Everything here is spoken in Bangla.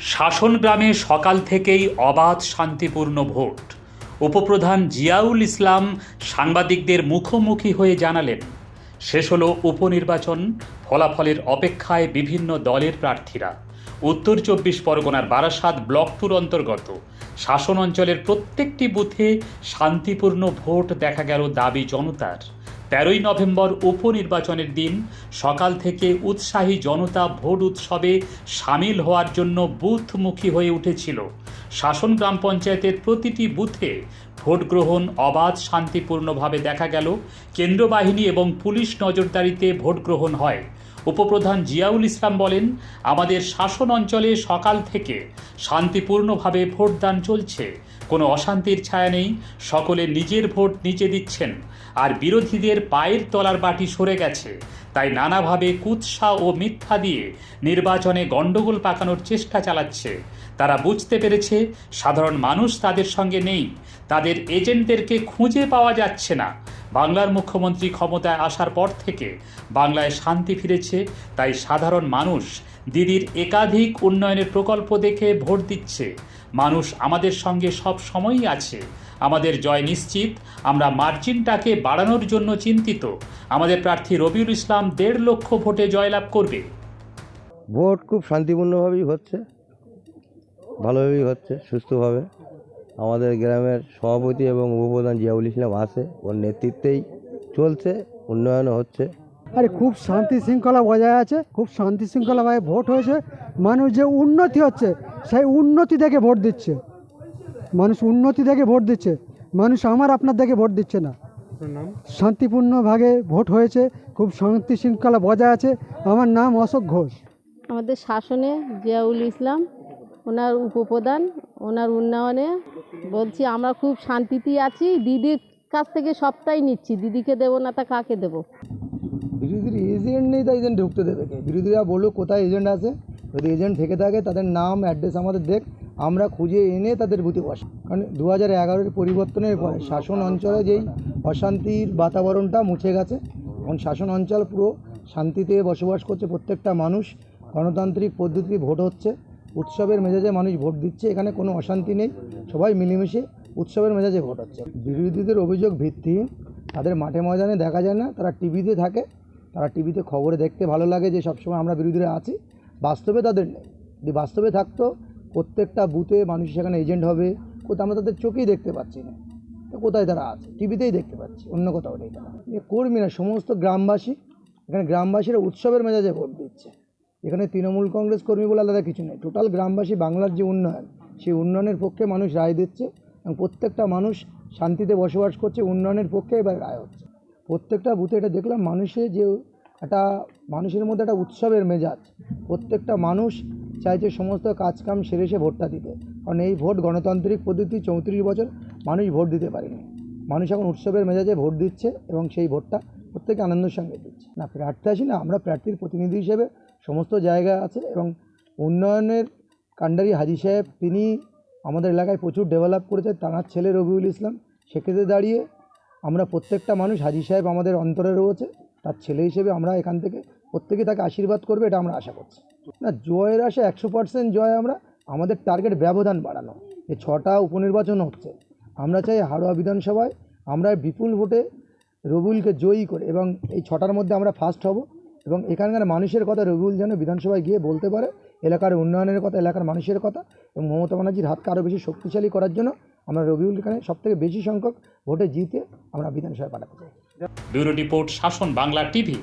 শাসন গ্রামে সকাল থেকেই অবাধ শান্তিপূর্ণ ভোট। উপপ্রধান জিয়াউল ইসলাম সাংবাদিকদের মুখোমুখি হয়ে জানালেন, শেষ হলো উপনির্বাচন, ফলাফলের অপেক্ষায় বিভিন্ন দলের প্রার্থীরা। উত্তর চব্বিশ পরগনার বারাসাত ব্লকপুর অন্তর্গত শাসন অঞ্চলের প্রত্যেকটি বুথে শান্তিপূর্ণ ভোট দেখা গেল দাবি জনতার। তেরোই নভেম্বর উপনির্বাচনের দিন, সকাল থেকে উৎসাহী জনতা ভোট উৎসবে সামিল হওয়ার জন্য বুথমুখী হয়ে উঠেছিল। শাসন গ্রাম পঞ্চায়েতের প্রতিটি বুথে ভোট গ্রহণ অবাধ, শান্তিপূর্ণভাবে দেখা গেল। কেন্দ্র বাহিনী এবং পুলিশ নজরদারিতে ভোট গ্রহণ হয়। উপপ্রধান জিয়াউল ইসলাম বলেন, আমাদের শাসন অঞ্চলে সকাল থেকে শান্তিপূর্ণভাবে ভোটদান চলছে। কোনো অশান্তির ছায়া নেই, সকলে নিজের ভোট নিজে দিচ্ছেন, আর বিরোধীদের পায়ের তলার বাটি সরে গেছে। তাই নানাভাবে কুৎসা ও মিথ্যা দিয়ে নির্বাচনে গণ্ডগোল পাকানোর চেষ্টা চালাচ্ছে। তারা বুঝতে পেরেছে, সাধারণ মানুষ তাদের সঙ্গে নেই, তাদের এজেন্টদেরকে খুঁজে পাওয়া যাচ্ছে না। বাংলার মুখ্যমন্ত্রী ক্ষমতায় আসার পর থেকে বাংলায় শান্তি ফিরেছে, তাই সাধারণ মানুষ দিদির একাধিক উন্নয়নের প্রকল্প দেখে ভোট দিচ্ছে। মানুষ আমাদের সঙ্গে সব সময়ই আছে। আমাদের জয় নিশ্চিত, আমরা মার্জিনটাকে বাড়ানোর জন্য চিন্তিত। আমাদের প্রার্থী রবিউল ইসলাম দেড় লক্ষ ভোটে জয়লাভ করবে। ভোট খুব শান্তিপূর্ণভাবেই হচ্ছে, ভালোভাবেই হচ্ছে, সুস্থভাবে। আমাদের গ্রামের সভাপতি এবং উপপ্রধান জিয়াউল ইসলাম আছে। ওর নেতৃত্বেই চলছে উন্নয়নও হচ্ছে। আরে খুব শান্তি শৃঙ্খলা বজায় আছে খুব শান্তি শৃঙ্খলাভাবে ভোট হয়েছে। মানুষ যে উন্নতি হচ্ছে সেই উন্নতি দেখে ভোট দিচ্ছে। মানুষ উন্নতি দেখে ভোট দিচ্ছে। মানুষ আমার আপনার দেখে ভোট দিচ্ছে না। শান্তিপূর্ণভাবে ভোট হয়েছে খুব শান্তি শৃঙ্খলা বজায় আছে। আমার নাম অশোক ঘোষ। আমাদের শাসনে জিয়াউল ইসলাম ওনার উপপ্রধান, ওনার উন্নয়নে। বলছি, আমরা খুব শান্তিতেই আছি। দিদির কাছ থেকে সবটাই নিচ্ছি। দিদিকে দেবো না তা কাকে দেবো? বিরোধীর এজেন্ট নেই তাই এজেন্ট ঢুকতে দেবে বিরোধীরা বলুক কোথায় এজেন্ট আছে। যদি এজেন্ট থেকে থাকে, তাদের নাম অ্যাড্রেস আমাদের দেখ। আমরা খুঁজে এনে তাদের বুথে বসি। কারণ দু হাজার এগারোর পরিবর্তনের পরে শাসন অঞ্চলে যেই অশান্তির বাতাবরণটা মুছে গেছে, এখন শাসন অঞ্চল পুরো শান্তিতে বসবাস করছে প্রত্যেকটা মানুষ। গণতান্ত্রিক পদ্ধতি ভোট হচ্ছে। উৎসবের মেজাজে মানুষ ভোট দিচ্ছে, এখানে কোনো অশান্তি নেই। সবাই মিলেমিশে উৎসবের মেজাজে ভোট হচ্ছে। বিরোধীদের অভিযোগ ভিত্তিহীন। তাদের মাঠে ময়দানে দেখা যায় না, তারা টিভিতে থাকে। তারা টিভিতে খবরে দেখতে ভালো লাগে যে সবসময় আমরা বিরোধীরা আছি। বাস্তবে তাদের নেই। যদি বাস্তবে থাকতো, প্রত্যেকটা বুথে মানুষ সেখানে এজেন্ট হবে। কোথাও আমরা তাদের চোখেই দেখতে পাচ্ছি না। তো কোথায় তারা আছে? টিভিতেই দেখতে পাচ্ছি, অন্য কোথাও নেই তারা। এ কর্মী না সমস্ত গ্রামবাসী, এখানে গ্রামবাসীরা উৎসবের মেজাজে ভোট দিচ্ছে। এখানে তৃণমূল কংগ্রেস কর্মী বলে আলাদা কিছু নেই। টোটাল গ্রামবাসী বাংলার যে উন্নয়ন, সেই উন্নয়নের পক্ষে মানুষ রায় দিচ্ছে এবং প্রত্যেকটা মানুষ শান্তিতে বসবাস করছে, উন্নয়নের পক্ষে এবার রায় হচ্ছে। প্রত্যেকটা বুথে এটা দেখলাম মানুষের যে একটা, মানুষের মধ্যে একটা উৎসবের মেজাজ। প্রত্যেকটা মানুষ চাইছে সমস্ত কাজকাম সেরে সে ভোটটা দিতে। কারণ এই ভোট গণতান্ত্রিক পদ্ধতি চৌত্রিশ বছর মানুষ ভোট দিতে পারেনি। মানুষ এখন উৎসবের মেজাজে ভোট দিচ্ছে এবং সেই ভোটটা প্রত্যেকে আনন্দের সঙ্গে দিচ্ছে। না, প্রার্থী আছি না, আমরা প্রার্থীর প্রতিনিধি হিসেবে সমস্ত জায়গা আছে এবং উন্নয়নের কাণ্ডারি হাজি সাহেব, তিনি আমাদের এলাকায় প্রচুর ডেভেলপ করেছে। তাঁর ছেলে রবিউল ইসলাম, সেক্ষেত্রে দাঁড়িয়ে আমরা প্রত্যেকটা মানুষ হাজি সাহেব আমাদের অন্তরে রয়েছে। তার ছেলে হিসেবে আমরা এখান থেকে প্রত্যেকে তাকে আশীর্বাদ করবে, এটা আমরা আশা করছি। না, জয়ের আশা একশো পার্সেন্ট জয় আমরা, আমাদের টার্গেট ব্যবধান বাড়ানো। এই ছটা উপনির্বাচন হচ্ছে। আমরা চাই হাড়োয়া বিধানসভায় আমরা বিপুল ভোটে রবিউলকে জয়ী করে এবং এই ছটার মধ্যে আমরা ফার্স্ট হব। এবং এখানকার মানুষের কথা রবিউল যেন বিধানসভায় গিয়ে বলতে পারে, এলাকার উন্নয়নের কথা, এলাকার মানুষের কথা এবং মমতা ব্যানার্জির হাতকে আরও বেশি শক্তিশালী করার জন্য আমরা রবিউল এখানে সবথেকে বেশি সংখ্যক ভোটে জিতে আমরা বিধানসভায় পাঠাতে চাই। ব্যুরো রিপোর্ট শাসন বাংলা টিভি।